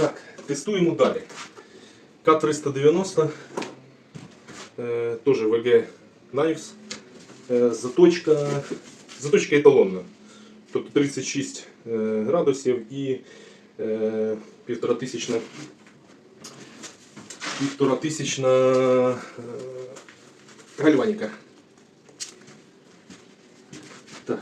Так, тестуємо далі. К390, е, теж VG Knives. Е, заточка, заточка еталонна. Тобто 36 е, градусів і е, півтора тисячна півтора тисячна е, гальваніка. Так.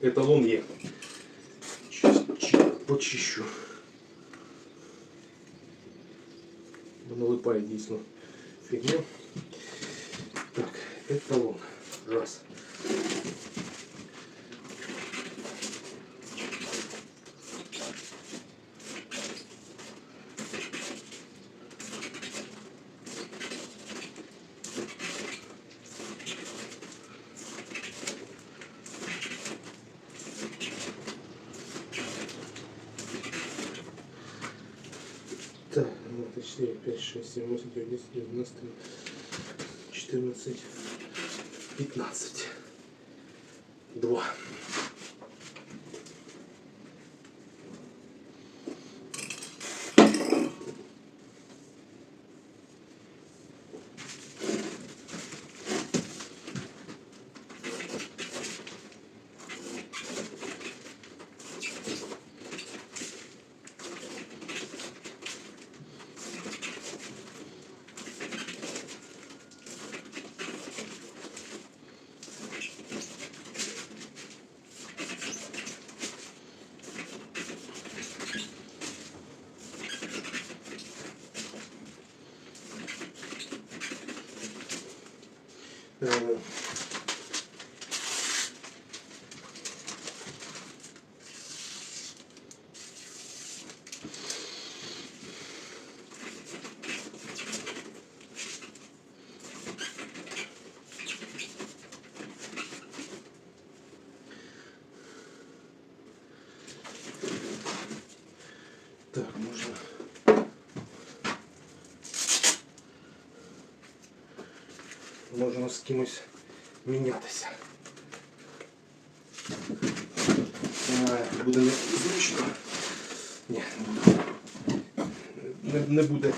Так, еталон є. Щас чи- Почищу. Бо налипає дійсно фігня. Так, еталон. Раз. ну, точнее 5, 6, 7, 8, 9, 10, 11, 14, 15. 2. Так, можна. Можна з кимось мінятися. Буде не зручно. Ні, не буде. Не буде.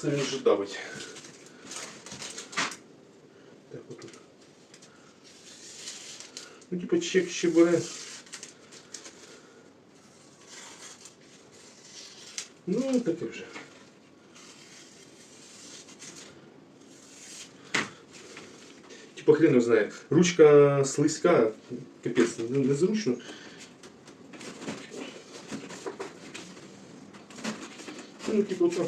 Це він вже давить. Так, отут. Ну, типа чек ще бере. Ну, таке вже. Типа хрен його знає. Ручка слизька, капець, не- незручно. Ну, типа так.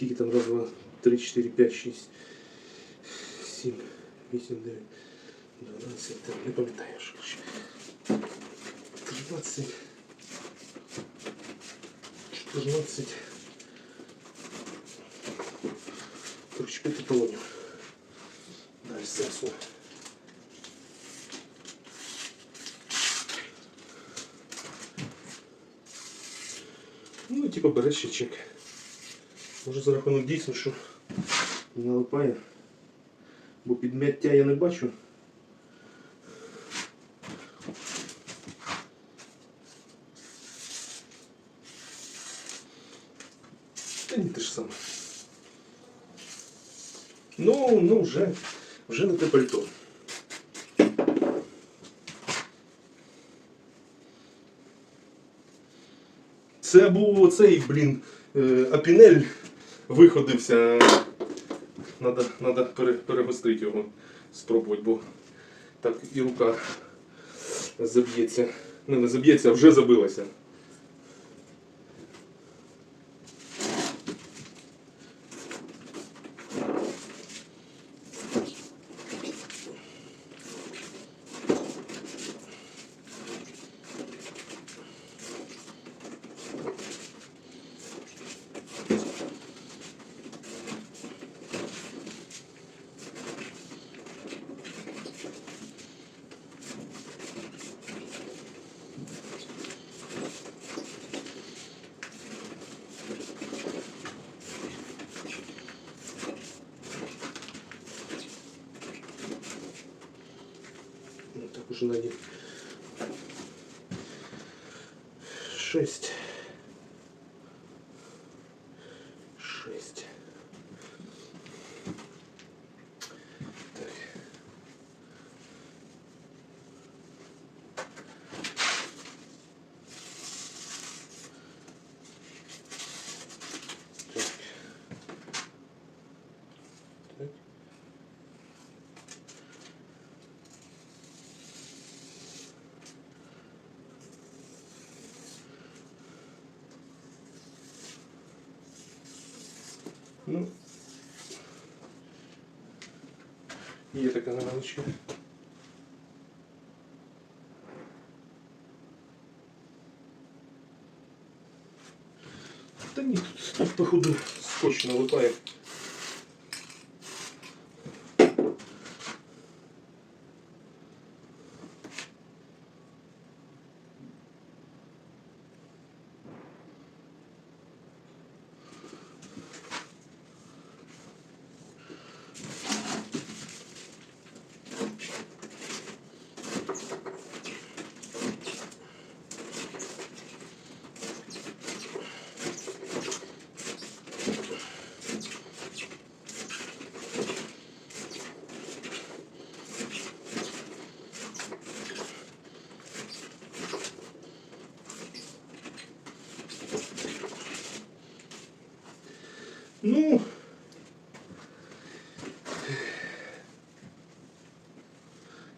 Скільки там раз, два, три, чотири, п'ять, шість, сім, вісім, дев'ять, дванадцять, там, не пам'ятаю, що ще. Тринадцять. 14. Короче, 5 талонів. Далі сенсу. Ну, типа береш ще чек. Може за рахунок дійсно, що не налипає. Бо підмяття я не бачу. Та ні, те ж саме. Ну, ну вже, вже не те пальто. Це був оцей, блін, е, апінель виходився. Надо, надо пере, перегострити його, спробувати, бо так і рука заб'ється. Не, не заб'ється, а вже забилася. нужно 6 Ну, є така невеличка. Та ні, тут походу скотч налипає. Ну.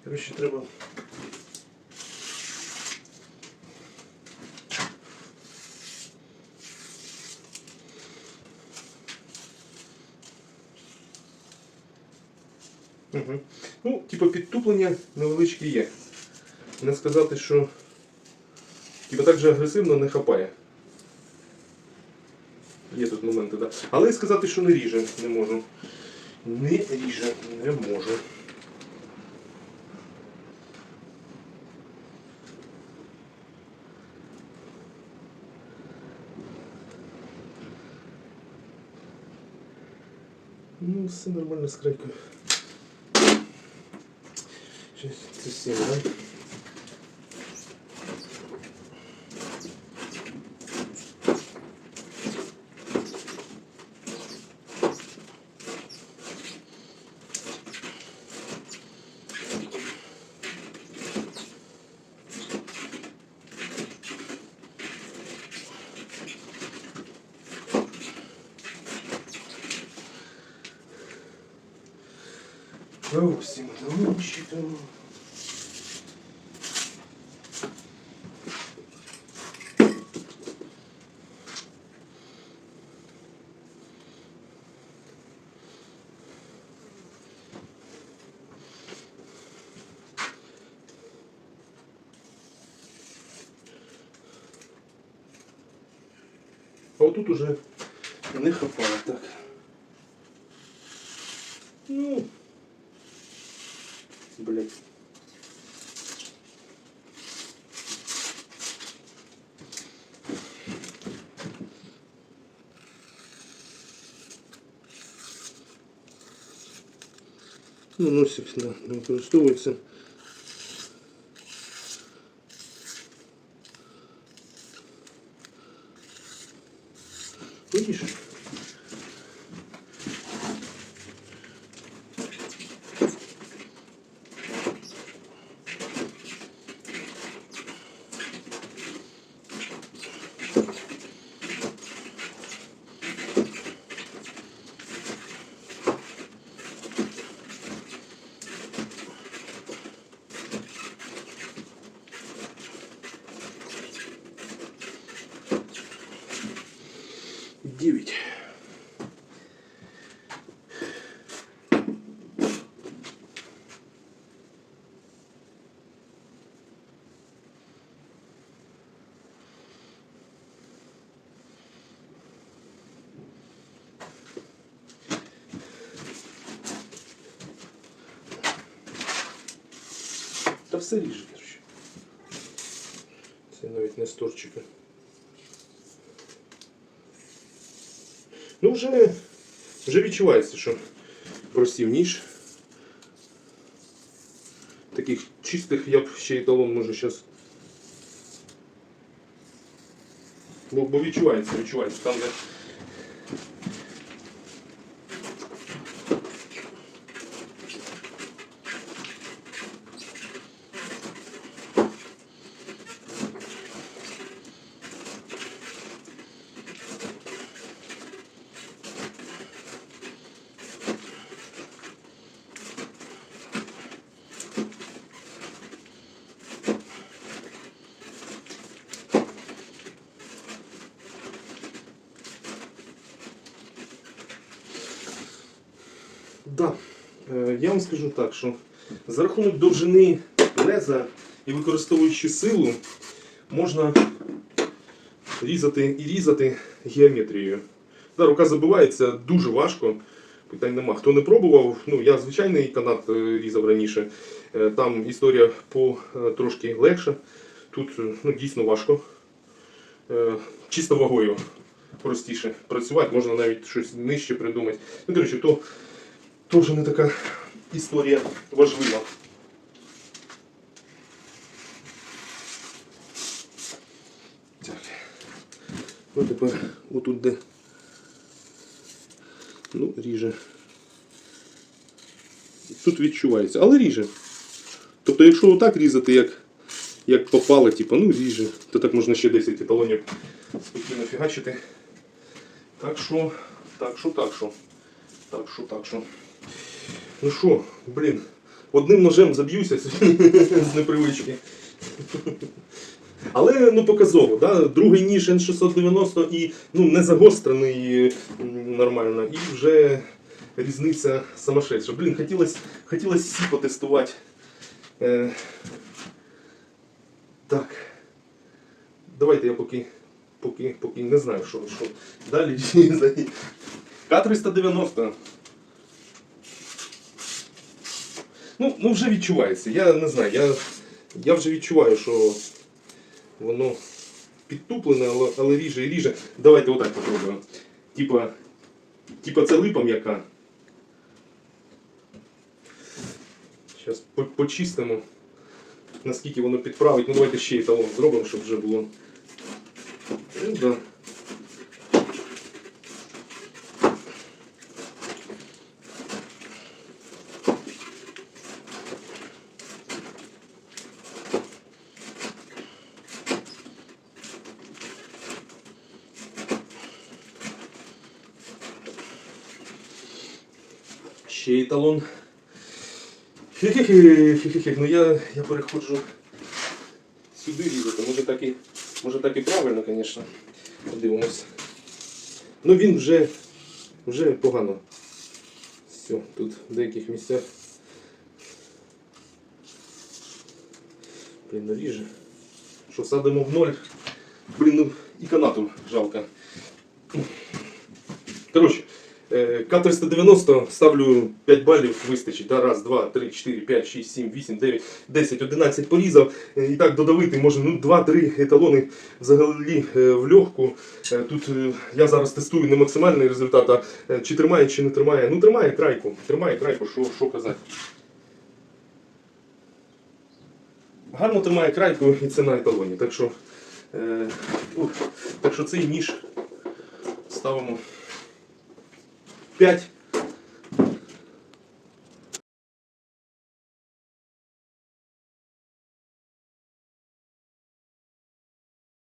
Коротше, треба. Угу. Ну, типу, підтуплення невеличке є. Не сказати, що типу, так же агресивно не хапає. Моменти. Да. Але і сказати, що не ріже, не можу. Не ріже, не можу. Ну, все нормально крайкою. Щось Це сім, да? І талончика. А отут уже не хапає так. Ну. Блять. Ну, носик не використовується. Все ріже, коротше. Це навіть не з. Ну, вже, вже відчувається, що просів ніж. Таких чистих я б ще еталон може зараз. Бо відчувається, відчувається. Там, де Е, Я вам скажу так, що за рахунок довжини леза і використовуючи силу, можна різати і різати геометрією. Да, рука забивається дуже важко. Питань нема. Хто не пробував, ну я звичайний канат е, різав раніше. Е, Там історія по трошки легша. Тут ну, дійсно важко. Чисто вагою простіше працювати, можна навіть щось нижче придумати. Ну, коротше, то теж не така історія важлива. Так. Ну тепер отут де. Ну, ріже. Тут відчувається, але ріже. Тобто, якщо отак різати, як, як попало, типу, ну ріже, то так можна ще 10 еталонів спокійно фігачити. Так що, так що, так що. Так що, так що. Ну що, блін, одним ножем заб'юся з непривички. Але ну показово, да? другий ніж N690 і ну, не загострений нормально. І вже різниця самошедша. Блін, хотілося хотілось всі потестувати. Е, так. Давайте я поки, поки, поки не знаю, що, що далі. К-390. Ну, ну вже відчувається. Я не знаю, я, я вже відчуваю, що воно підтуплене, але, але ріже і ріже. Давайте отак попробуємо. Типа, типа це липа м'яка. Зараз почистимо, наскільки воно підправить. Ну давайте ще еталон зробимо, щоб вже було. Ну, да. Ще еталон. Хі-хі-хі, ну я, я переходжу сюди різати. Може так і, може так і правильно, звісно. Подивимось. Ну він вже, вже погано. Все, тут в деяких місцях. Блін, наріже. Що, садимо в ноль. Блін, ну і канату жалко. Коротше, К-390 ставлю 5 балів, вистачить. Да? Раз, два, три, чотири, п'ять, шість, сім, вісім, дев'ять, десять, одинадцять порізав. Е, І так додавити може ну, 2-3 еталони взагалі е, в. Е, Тут е, я зараз тестую не максимальний результат, а е, чи тримає, чи не тримає. Ну тримає крайку. Тримає крайку, що, що казати. Гарно тримає крайку і це на еталоні. Так що, е, ух, так що цей ніж ставимо 5.